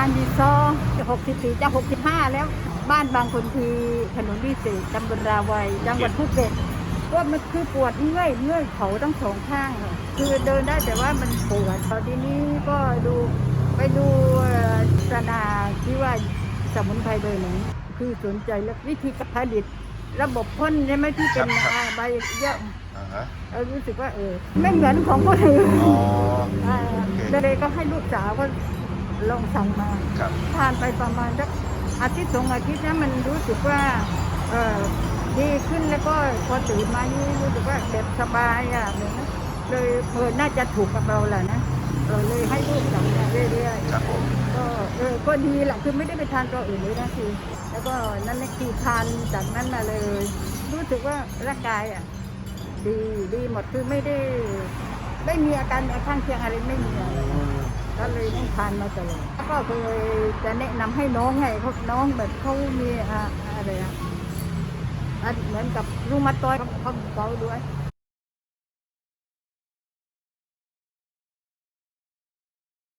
มาณดีซอจะหกสิบสี่จะหกสิบห้าแล้ว บ้านบางคนทีถนนวิเศษตำบลราวัยจังหวัดภูเก็ตว่ามันคือปวดเมื่อยเมื่อยเขาทั้งสองข้างอะคือเดินได้แต่ว่ามันปวดตอนนี้ก็ดูไปดูเอ่อโฆษณาที่ว่าสมุนไพรเบอร์หนึ่งคือสนใจแล้ววิธีการผลิตระบบพ่นใช่ไหมที่เป็นครับครับอ่าใบเยอะอ่าฮะเออรู้สึกว่าเออไม่เหมือนของคนอื่นอ๋ออ่าโอเคเลยก็ให้ลูกสาวก็ ลองสั่งมาครับทานไปประมาณสักอาทิตย์สองอาทิตย์นะมันรู้สึกว่าเออดีขึ้นแล้วก็พอตื่นมานี่รู้สึกว่าเด็บสบายอะเหมือนนะเลยเออน่าจะถูกกับเราแหละนะเออเลยให้ลูกสั่งมาเรื่อยๆครับผมก็เออก็ดีแหละคือไม่ได้ไปทานตัวอื่นเลยนะคือแล้วก็นั่นแหละคือทานจากนั้นมาเลย รู้สึกว่าร่างกายอะดีดีหมดคือไม่ได้ไม่มีอาการข้างเคียงอะไรไม่มีอะไร ก็เลยต้องทานมาตลอดแล้วก็เคยจะแนะนำให้น้องให้เขาน้องแบบเขามีอะไรอะอะเหมือนกับรูมาตอยด์เขาเขาเขาด้วย